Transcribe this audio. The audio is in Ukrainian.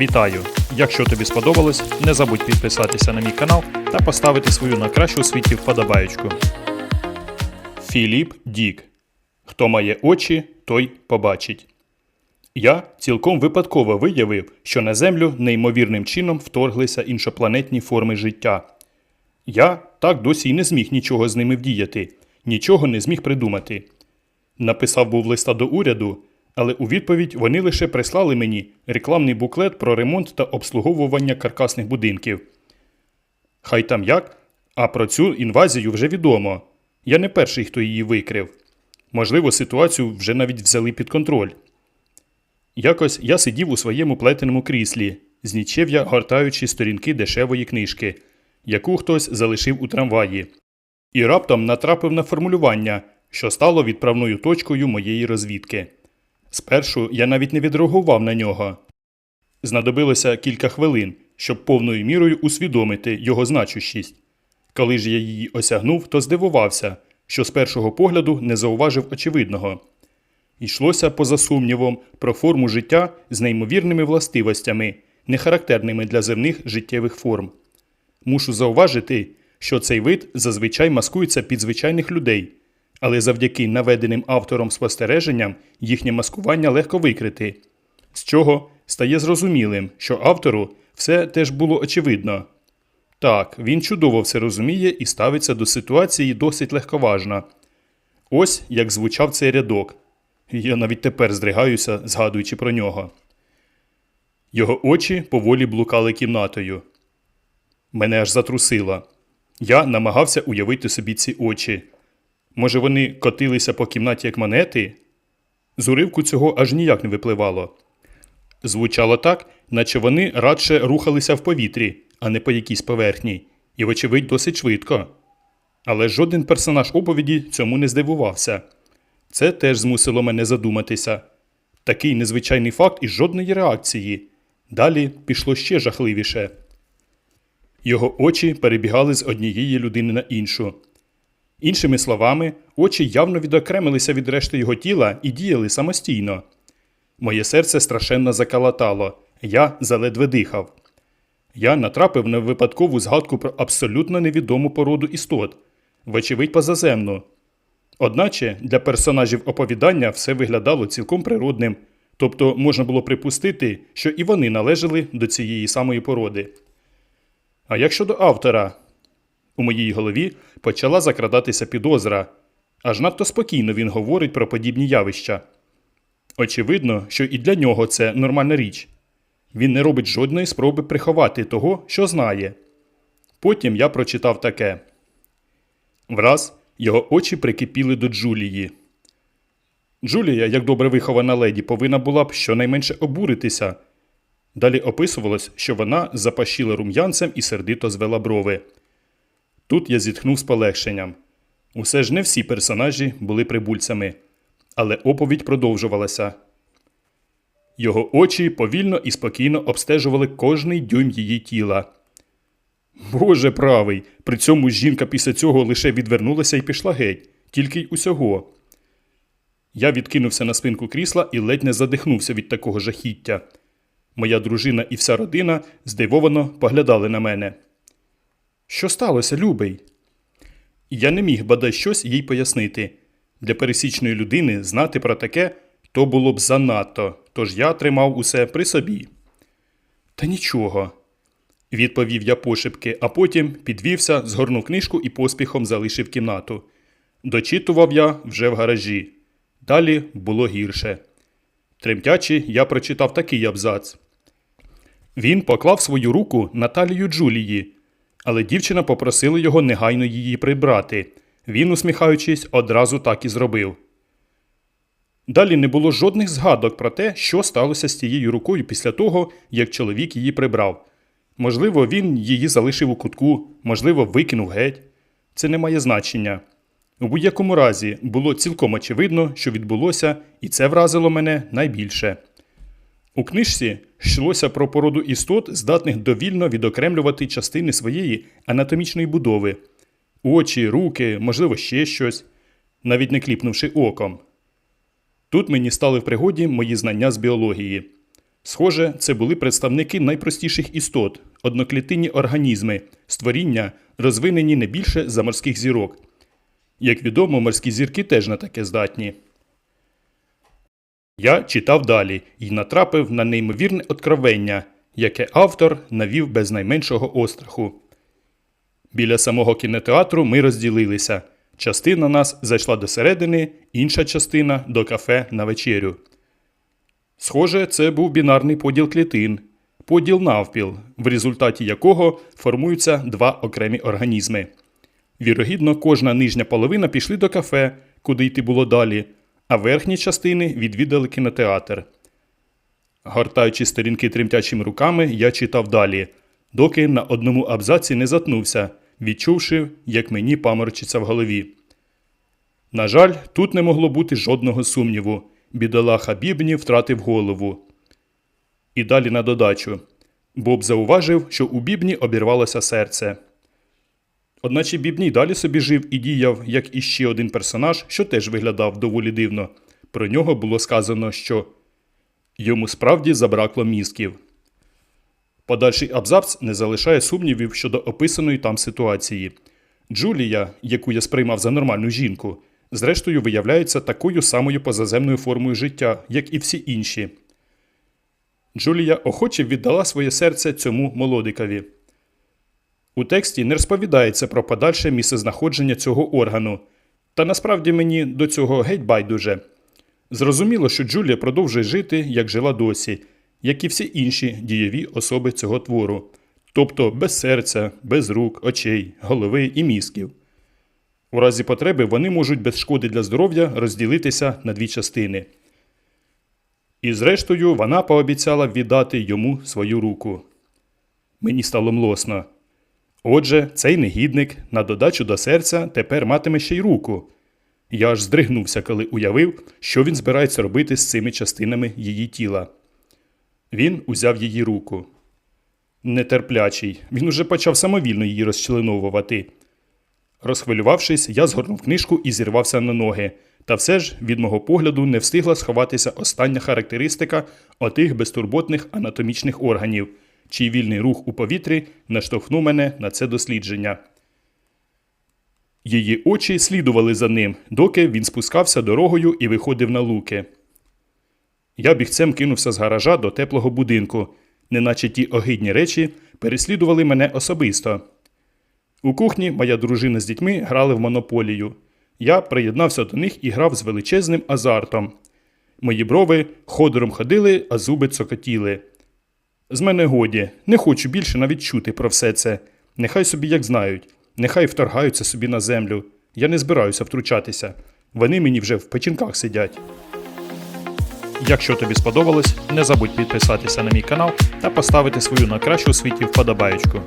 Вітаю! Якщо тобі сподобалось, не забудь підписатися на мій канал та поставити свою на кращу у світі вподобаєчку. Філіп Дік. Хто має очі, той побачить. Я цілком випадково виявив, що на Землю неймовірним чином вторглися іншопланетні форми життя. Я так досі й не зміг нічого з ними вдіяти, нічого не зміг придумати. Написав був листа до уряду, але у відповідь вони лише прислали мені рекламний буклет про ремонт та обслуговування каркасних будинків. Хай там як, а про цю інвазію вже відомо. Я не перший, хто її викрив. Можливо, ситуацію вже навіть взяли під контроль. Якось я сидів у своєму плетеному кріслі, знічев я гортаючи сторінки дешевої книжки, яку хтось залишив у трамваї, і раптом натрапив на формулювання, що стало відправною точкою моєї розвідки. Спершу я навіть не відреагував на нього. Знадобилося кілька хвилин, щоб повною мірою усвідомити його значущість. Коли ж я її осягнув, то здивувався, що з першого погляду не зауважив очевидного. Йшлося, поза сумнівом, про форму життя з неймовірними властивостями, не характерними для земних життєвих форм. Мушу зауважити, що цей вид зазвичай маскується під звичайних людей, але завдяки наведеним автором спостереженням їхнє маскування легко викрити, з чого стає зрозумілим, що автору все теж було очевидно. Так, він чудово все розуміє і ставиться до ситуації досить легковажно. Ось як звучав цей рядок. Я навіть тепер здригаюся, згадуючи про нього. Його очі поволі блукали кімнатою. Мене аж затрусило. Я намагався уявити собі ці очі. Може, вони котилися по кімнаті як монети? З уривку цього аж ніяк не випливало. Звучало так, наче вони радше рухалися в повітрі, а не по якійсь поверхні, і, вочевидь, досить швидко. Але жоден персонаж оповіді цьому не здивувався. Це теж змусило мене задуматися. Такий незвичайний факт і жодної реакції. Далі пішло ще жахливіше. Його очі перебігали з однієї людини на іншу. Іншими словами, очі явно відокремилися від решти його тіла і діяли самостійно. Моє серце страшенно закалатало, я заледве дихав. Я натрапив на випадкову згадку про абсолютно невідому породу істот, вочевидь позаземну. Одначе для персонажів оповідання все виглядало цілком природним, тобто можна було припустити, що і вони належали до цієї самої породи. А як щодо автора? У моїй голові почала закрадатися підозра, аж надто спокійно він говорить про подібні явища. Очевидно, що і для нього це нормальна річ. Він не робить жодної спроби приховати того, що знає. Потім я прочитав таке. Враз його очі прикипіли до Джулії. Джулія, як добре вихована леді, повинна була б щонайменше обуритися. Далі описувалось, що вона запашіла рум'янцем і сердито звела брови. Тут я зітхнув з полегшенням. Усе ж не всі персонажі були прибульцями, але оповідь продовжувалася. Його очі повільно і спокійно обстежували кожний дюйм її тіла. Боже правий, при цьому жінка після цього лише відвернулася і пішла геть, тільки й усього. Я відкинувся на спинку крісла і ледь не задихнувся від такого жахіття. Моя дружина і вся родина здивовано поглядали на мене. Що сталося, любий? Я не міг бодай щось їй пояснити. Для пересічної людини знати про таке то було б занадто, тож я тримав усе при собі. Та нічого, відповів я пошепки, а потім підвівся, згорнув книжку і поспіхом залишив кімнату. Дочитував я вже в гаражі. Далі було гірше. Тремтячи, я прочитав такий абзац. Він поклав свою руку на талію Джулії, але дівчина попросила його негайно її прибрати. Він, усміхаючись, одразу так і зробив. Далі не було жодних згадок про те, що сталося з тією рукою після того, як чоловік її прибрав. Можливо, він її залишив у кутку, можливо, викинув геть. Це не має значення. У будь-якому разі було цілком очевидно, що відбулося, і це вразило мене найбільше. У книжці йшлося про породу істот, здатних довільно відокремлювати частини своєї анатомічної будови очі, руки, можливо, ще щось, навіть не кліпнувши оком. Тут мені стали в пригоді мої знання з біології. Схоже, це були представники найпростіших істот, одноклітинні організми, створіння, розвинені не більше за морських зірок. Як відомо, морські зірки теж на таке здатні. Я читав далі і натрапив на неймовірне откровення, яке автор навів без найменшого остраху. Біля самого кінотеатру ми розділилися. Частина нас зайшла до середини, інша частина до кафе на вечерю. Схоже, це був бінарний поділ клітин, поділ навпіл, в результаті якого формуються два окремі організми. Вірогідно, кожна нижня половина пішли до кафе, куди йти було далі, а верхні частини відвідали кінотеатр. Гортаючи сторінки тремтячими руками, я читав далі, доки на одному абзаці не затнувся, відчувши, як мені паморочиться в голові. На жаль, тут не могло бути жодного сумніву. Бідолаха Бібні втратив голову. І далі на додачу. Боб зауважив, що у Бібні обірвалося серце. Одначе Бібні й далі собі жив і діяв, як іще один персонаж, що теж виглядав доволі дивно. Про нього було сказано, що йому справді забракло мізків. Подальший абзац не залишає сумнівів щодо описаної там ситуації. Джулія, яку я сприймав за нормальну жінку, зрештою виявляється такою самою позаземною формою життя, як і всі інші. Джулія охоче віддала своє серце цьому молодикові. У тексті не розповідається про подальше місцезнаходження цього органу, та насправді мені до цього геть байдуже. Зрозуміло, що Джулія продовжує жити, як жила досі, як і всі інші дієві особи цього твору, тобто без серця, без рук, очей, голови і мізків. У разі потреби вони можуть без шкоди для здоров'я розділитися на дві частини. І зрештою вона пообіцяла віддати йому свою руку. Мені стало млосно. Отже, цей негідник на додачу до серця тепер матиме ще й руку. Я аж здригнувся, коли уявив, що він збирається робити з цими частинами її тіла. Він узяв її руку. Нетерплячий, він уже почав самовільно її розчленовувати. Розхвилювавшись, я згорнув книжку і зірвався на ноги. Та все ж від мого погляду не встигла сховатися остання характеристика отих безтурботних анатомічних органів, чий вільний рух у повітрі наштовхнув мене на це дослідження. Її очі слідували за ним, доки він спускався дорогою і виходив на луки. Я бігцем кинувся з гаража до теплого будинку, неначе ті огидні речі переслідували мене особисто. У кухні моя дружина з дітьми грали в монополію. Я приєднався до них і грав з величезним азартом. Мої брови ходором ходили, а зуби цокотіли. З мене годі, не хочу більше навіть чути про все це. Нехай собі як знають, нехай вторгаються собі на землю. Я не збираюся втручатися. Вони мені вже в печінках сидять. Якщо тобі сподобалось, не забудь підписатися на мій канал та поставити свою на кращу світі вподобаєчку.